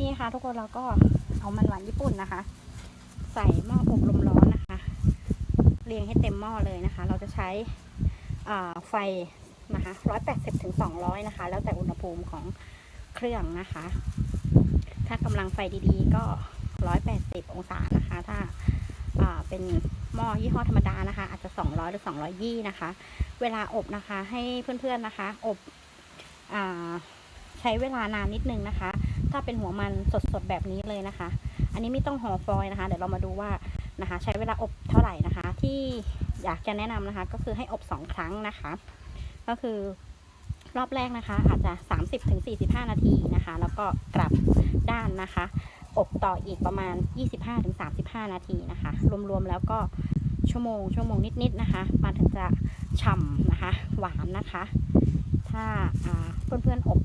นี่ค่ะทุกคนเราก็เอามันหวานญี่ปุ่นนะคะ ใส่หม้ออบลมร้อนนะคะ เรียงให้เต็มหม้อเลยนะคะ เราจะใช้ไฟนะคะ180ถึง200นะคะ แล้วแต่อุณหภูมิของเครื่องนะคะ ถ้ากำลังไฟดีๆ ก็180องศานะคะ ถ้าเป็นหม้อยี่ห้อธรรมดานะคะ อาจจะ200หรือ220นะคะ เวลาอบนะคะ ให้เพื่อนๆนะคะ อบอใช้เวลานานนิดนึงนะคะ ถ้าเป็นหัวมันสดๆแบบนี้เลยนะคะ อันนี้ไม่ต้องห่อฟอยนะคะ เดี๋ยวเรามาดูว่านะคะ ใช้เวลาอบเท่าไหร่นะคะ ที่อยากจะแนะนำนะคะ ก็คือให้อบสองครั้งนะคะ ก็คือรอบแรกนะคะ อาจจะ 30-45 นาทีนะคะ แล้วก็กลับด้านนะคะ อบต่ออีกประมาณ 25-35 นาทีนะคะ รวมๆแล้วก็ชั่วโมงชั่วโมงนิดๆนะคะมันถึงจะฉ่ำนะคะ หวานนะคะ ถ้าอ่าเพื่อนๆอบ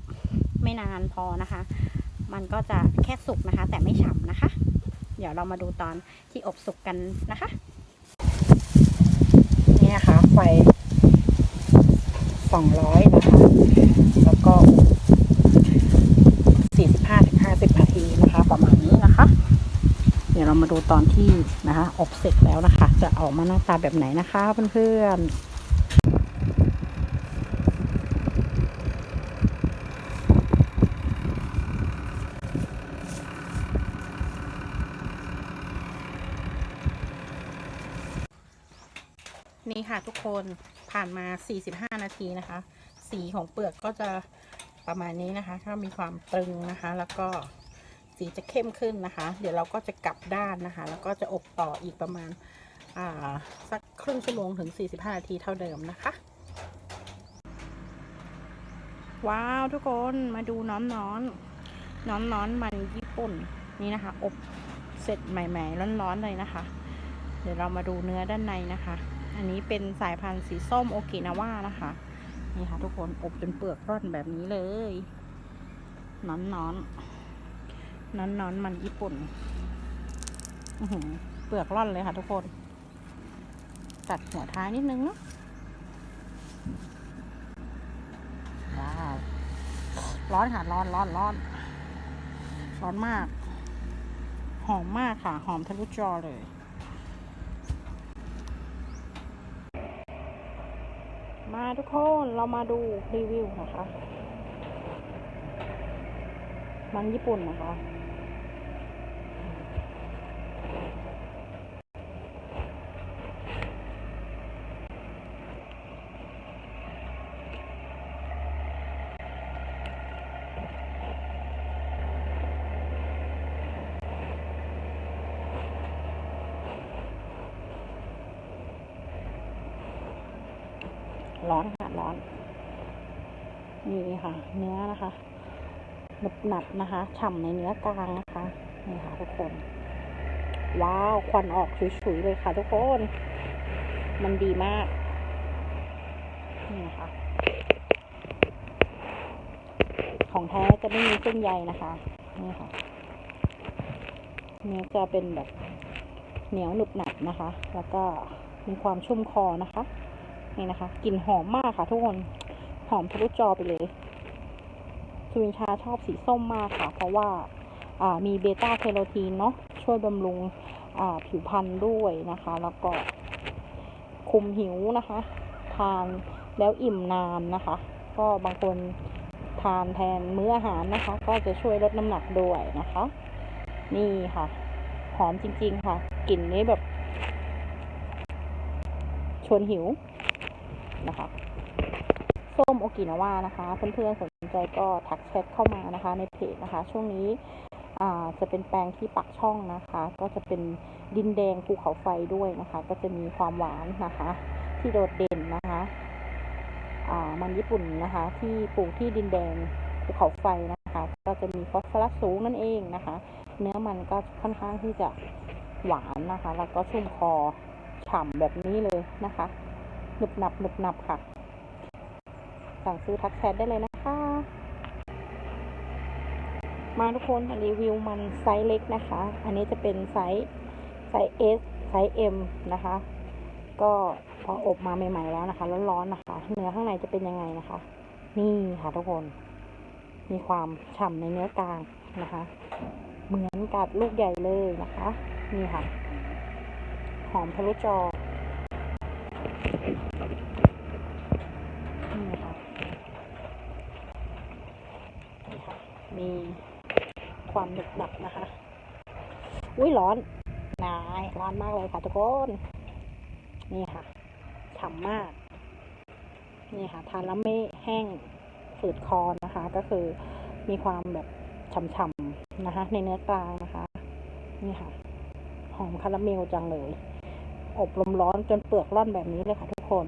ไม่นานพอนะคะ มันก็จะแค่สุกนะคะ แต่ไม่ฉ่ำนะคะ เดี๋ยวเรามาดูตอนที่อบสุกกันนะคะ นี่นะคะไฟ200นะคะ แล้วก็45ถึง50นาทีนะคะ ประมาณนี้นะคะ เดี๋ยวเรามาดูตอนที่นะคะ อบเสร็จแล้วนะคะ จะออกมาหน้าตาแบบไหนนะคะเพื่อนๆ นี่ค่ะทุกคนผ่านมา 45 นาทีนะคะ สีของเปลือกก็จะประมาณนี้นะคะ ถ้ามีความตึงนะคะ แล้วก็สีจะเข้มขึ้นนะคะ เดี๋ยวเราก็จะกลับด้านนะคะ แล้วก็จะอบต่ออีกประมาณาสักครึ่งชั่วโมงถึง 45 นาทีเท่าเดิมนะคะ ว้าวทุกคนมาดูน้อนน้อนน้อนน้อนมันญี่ปุ่นนี่นะคะ อบเสร็จใหม่ ๆ ร้อนๆเลยนะคะ เดี๋ยวเรามาดูเนื้อด้านในนะคะ อันนี้เป็นสายพันธุ์สีส้มโอกินาว่านะคะ นี่ค่ะทุกคนอบจนเปลือกร่อนแบบนี้เลยนอนนอนนอนนอนมันญี่ปุ่นเปลือกร่อนเลยค่ะทุกคน ตัดหัวท้ายนิดนึงเนาะว้าวร้อนค่ะร้อนร้อนร้อนร้อนมาก หอมมากค่ะ หอมทะลุจอเลย มาทุกคนเรามาดูรีวิวนะคะ มันญี่ปุ่นนะคะ ร้อนค่ะร้อน นี่ค่ะ เนื้อนะคะหนึบหนับนะคะ ฉ่ำในเนื้อกลางนะคะ นี่ค่ะทุกคน ว้าว ควันออกฉุยๆเลยค่ะทุกคน มันดีมาก นี่นะคะของแท้จะไม่มีเส้นใยนะคะ นี่ค่ะ เนื้อจะเป็นแบบเหนียวหนุบหนับนะคะ แล้วก็มีความชุ่มคอนะคะ นี่นะคะกลิ่นหอมมากค่ะทุกคน หอมทะลุจอไปเลยสวินชาชอบสีส้มมากค่ะ เพราะว่ามีเบต้าแคโรทีนเนาะช่วยบำรุงผิวพรรณด้วยนะคะ แล้วก็คุมหิวนะคะ ทานแล้วอิ่มนานนะคะ ก็บางคนทานแทนมื้ออาหารนะคะ ก็จะช่วยลดน้ำหนักด้วยนะคะ นี่ค่ะ หอมจริง ๆ ค่ะ กลิ่นนี้แบบ ชวนหิว นะคะส้มโอกินาว่านะคะเพื่อนๆสนใจก็ทักแชทเข้ามานะคะ ในเพจนะคะ ช่วงนี้จะเป็นแปลงที่ปักช่องนะคะ ก็จะเป็นดินแดงภูเขาไฟด้วยนะคะ ก็จะมีความหวานนะคะ ที่โดดเด่นนะคะมันญี่ปุ่นนะคะ ที่ปลูกที่ดินแดงภูเขาไฟนะคะ ก็จะมีฟอสฟอรัสสูงนั่นเองนะคะ เนื้อมันก็ค่อนข้างที่จะหวานนะคะ แล้วก็ชุ่มคอฉ่ำแบบนี้เลยนะคะ นึบหนับหนึบหนับค่ะ สั่งซื้อทักแชทได้เลยนะคะ มาทุกคนรีวิวมันไซส์เล็กนะคะ อันนี้จะเป็นไซส์ไซส์ S ไซส์ M นะคะ ก็พออบมาใหม่ ๆ แล้วนะคะ ร้อนๆนะคะ เนื้อข้างในจะเป็นยังไงนะคะ นี่ค่ะทุกคน มีความฉ่ำในเนื้อกลางนะคะ เหมือนกับลูกใหญ่เลยนะคะ นี่ค่ะ หอมทะลุจอ นี่ค่ะนี่ค่ะ มีความหนึบหนับนะคะ อุ้ยร้อนนายร้อนมากเลยค่ะทุกคน นี่ค่ะฉ่ำมาก นี่ค่ะ ทานแล้วไม่แห้งฝืดคอนะคะ ก็คือมีความแบบฉ่ำๆนะคะ ในเนื้อกลางนะคะ นี่ค่ะ หอมคาราเมลจังเลย อบลมร้อนจนเปลือกร่อนแบบนี้เลยค่ะทุกคน